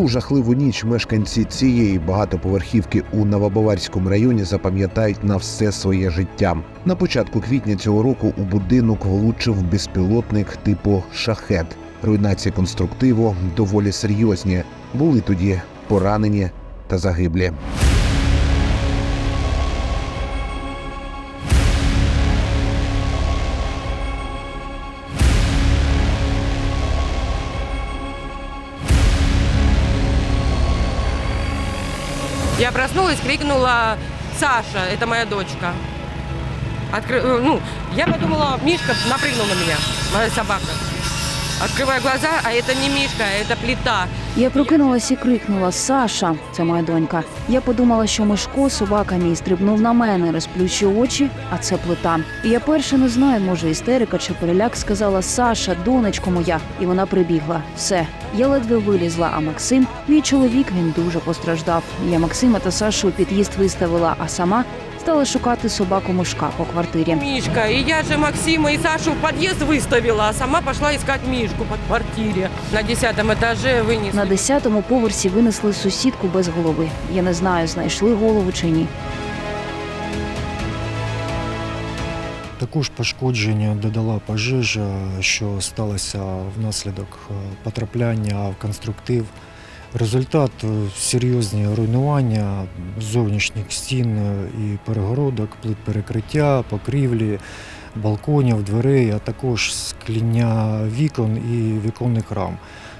Ту жахливу ніч мешканці цієї багатоповерхівки у Новобаварському районі запам'ятають на все своє життя. На початку квітня цього року у будинок влучив безпілотник типу шахет. Руйнації конструктиву доволі серйозні. Були тоді поранені та загиблі. Я проснулась, крикнула Саша, это моя дочка. Откры- э, Ну, я подумала, Мишка напрыгнул на меня, моя собака. Открываю глаза, а это не Мишка, это плита. Я прокинулась і крикнула Саша, це моя донька. Я подумала, що Мишко, собака мій, стрибнув на мене, розплющив очі, а це плита. І я перше не знаю, може істерика чи переляк сказала Саша, донечко моя, і вона прибігла. Все, я ледве вилізла. А Максим, мій чоловік, він дуже постраждав. Я Максима та Сашу у під'їзд виставила, а сама стала шукати собаку Мишка по квартирі. Мишка. И я же Максима и Сашу в подъезд выставила, а сама пошла искать Мишку под квартире. На десятом этаже вынесла. На десятому поверсі винесли сусідку без голови. Я не знаю, знайшли голову чи ні. Також пошкодження додала пожежа, що сталося внаслідок е, потрапляння в конструктив. Результат е, серйозні руйнування зовнішніх стін е, і перегородок, плит перекриття, покрівлі, балконів, дверей, а також скління вікон і віконних рам.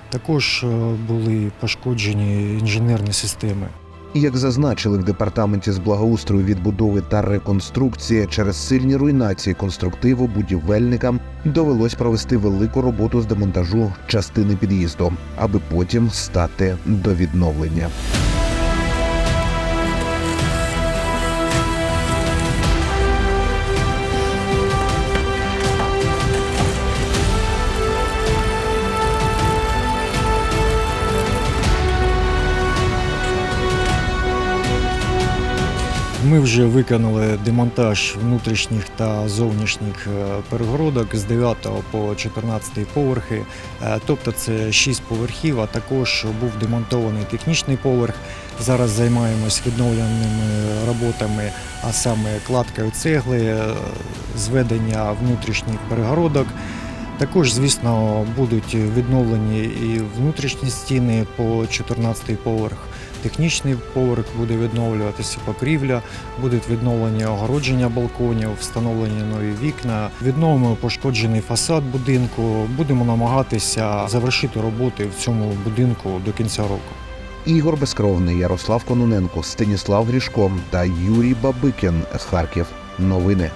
Також е, були пошкоджені інженерні системи. Як зазначили в департаменті з благоустрою відбудови та реконструкції, через сильні руйнації конструктиву будівельникам довелось провести велику роботу з демонтажу частини під'їзду, аби потім стати до відновлення. Ми вже виконали демонтаж внутрішніх та зовнішніх е, перегородок з 9 по 14 поверхи. Е, Тобто це 6 поверхів, а також був демонтований технічний поверх. Зараз займаємось відновленими роботами, а саме кладкою цегли, е, зведення внутрішніх перегородок. Також, звісно, будуть відновлені і внутрішні стіни по 14 поверх. Технічний поверх буде відновлюватися покрівля, будуть відновлені огородження балконів, встановлені нові вікна, відновимо пошкоджений фасад будинку. Будемо намагатися завершити роботи в цьому будинку до кінця року. Ігор Безкровний, Ярослав Кононенко, Станіслав Грішко та Юрій Бабикін. Харків. Новини.